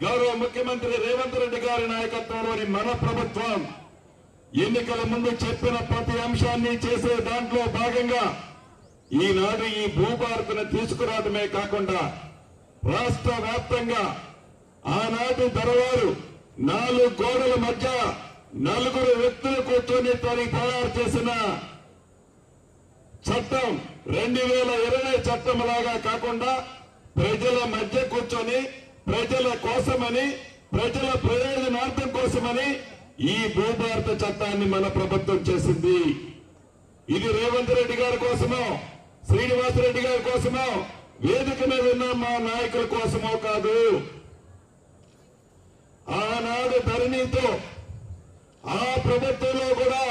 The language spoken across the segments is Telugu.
గౌరవ ముఖ్యమంత్రి రేవంత్ రెడ్డి గారి నాయకత్వంలోని మన ప్రభుత్వం ఎన్నికల ముందు చెప్పిన ప్రతి అంశాన్ని చేసే దాంట్లో భాగంగా ఈనాడు ఈ భూభారతను తీసుకురావడమే కాకుండా రాష్ట్ర వ్యాప్తంగా ఆనాటి దొరవారు నాలుగు గోడల మధ్య నలుగురు వ్యక్తులు కూర్చొని తను తయారు చేసిన చట్టం రెండు వేల ఇరవై చట్టం లాగా కాకుండా ప్రజల మధ్య కూర్చొని ప్రజల కోసమని ప్రజల ప్రయోజనార్థం కోసమని ఈ భూభారత చట్టాన్ని మన ప్రభుత్వం చేసింది. ఇది రేవంత్ రెడ్డి గారి కోసమో శ్రీనివాసరెడ్డి గారి కోసమో వేదిక మీద ఉన్న మా నాయకుల కోసమో కాదు. ఆనాడు ధరణితో ఆ ప్రభుత్వంలో కూడా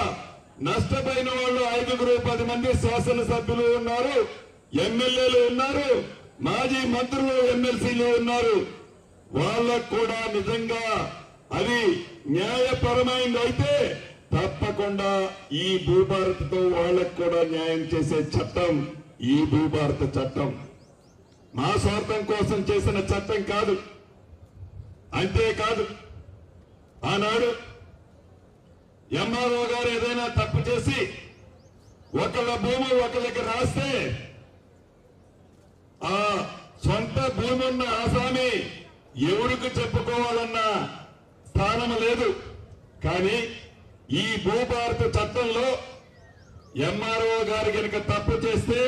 నష్టపోయిన వాళ్ళు ఐదుగురు పది మంది శాసనసభ్యులు ఉన్నారు ఎమ్మెల్యేలు ఉన్నారు. మాజీ మంత్రులు ఎమ్మెల్సీలు ఉన్నారు. వాళ్ళకు కూడా నిజంగా అది న్యాయపరమైంది అయితే తప్పకుండా ఈ భూభారత్తో వాళ్ళకు కూడా న్యాయం చేసే చట్టం ఈ భూభారత చట్టం. మా స్వార్థం కోసం చేసిన చట్టం కాదు. అంతేకాదు ఆనాడు ఎంఆర్ఓ గారు ఏదైనా తప్పు చేసి ఒకళ్ళ భూమి ఒకళ్ళకి రాస్తే ఆ సొంత భూమి ఉన్న ఆసామి ఎవరికి చెప్పుకోవాలన్న స్థానం లేదు. కానీ ఈ భూభారత చట్టంలో ఎంఆర్ఓ గారు కనుక తప్పు చేస్తే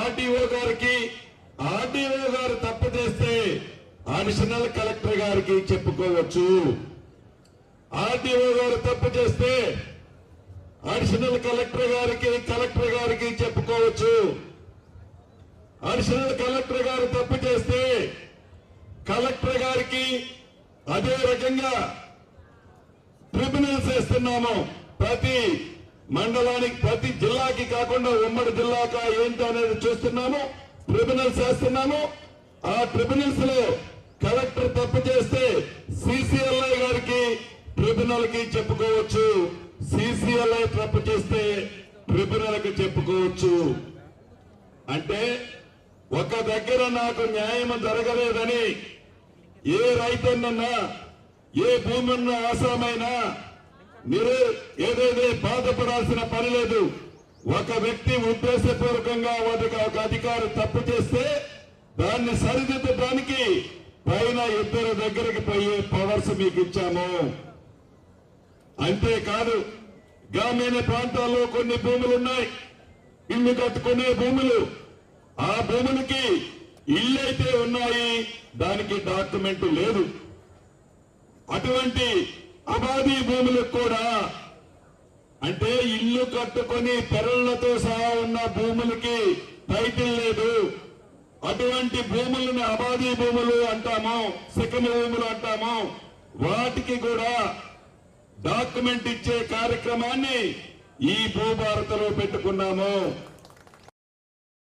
ఆర్డీఓ గారికి ఆర్డీఓ గారు తప్పు చేస్తే అడిషనల్ కలెక్టర్ గారికి చెప్పుకోవచ్చు. ఆర్డీఓ గారు తప్పు చేస్తే అడిషనల్ కలెక్టర్ గారికి కలెక్టర్ గారికి చెప్పుకోవచ్చు. అడిషనల్ కలెక్టర్ గారు తప్పు చేస్తే కలెక్టర్ గారికి అదే రకంగా ట్రిబ్యునల్స్ వేస్తున్నాము. ప్రతి మండలానికి ప్రతి జిల్లాకి కాకుండా ఉమ్మడి జిల్లాకా ఏంటి అనేది చూస్తున్నాము ట్రిబ్యునల్స్ వేస్తున్నాము. ఆ ట్రిబ్యునల్స్లో కలెక్టర్ తప్పు చేస్తే సిసిఎల్ఐ గారికి ట్రిబ్యునల్కి చెప్పుకోవచ్చు. సిసిఎల్ఐ తప్పు చేస్తే ట్రిబ్యునల్కి చెప్పుకోవచ్చు. అంటే ఒక దగ్గర నాకు న్యాయం జరగలేదని ఏ రైతన్నన్నా ఏ భూమి ఉన్న మీరు ఏదైతే బాధపడాల్సిన పని లేదు ఒక వ్యక్తి ఉద్దేశపూర్వకంగా వాటికి ఒక అధికారి తప్పు చేస్తే దాన్ని సరిదిద్దడానికి పైన ఇద్దరు దగ్గరికి పోయే పవర్స్ మీకు ఇచ్చాము. అంతేకాదు గ్రామీణ ప్రాంతాల్లో కొన్ని భూములు ఉన్నాయి ఇల్లు కట్టుకునే భూములు ఆ భూములకి ఇల్లు అయితే ఉన్నాయి దానికి డాక్యుమెంట్ లేదు. అటువంటి అబాధీ భూములకు కూడా అంటే ఇల్లు కట్టుకొని పెరళ్ళతో సహా ఉన్న భూములకి టైటిల్ లేదు. అటువంటి భూములను అబాధీ భూములు అంటాము సిక్కమ భూములు అంటాము వాటికి కూడా డాక్యుమెంట్ ఇచ్చే కార్యక్రమాన్ని ఈ భూభారతలో పెట్టుకున్నాము.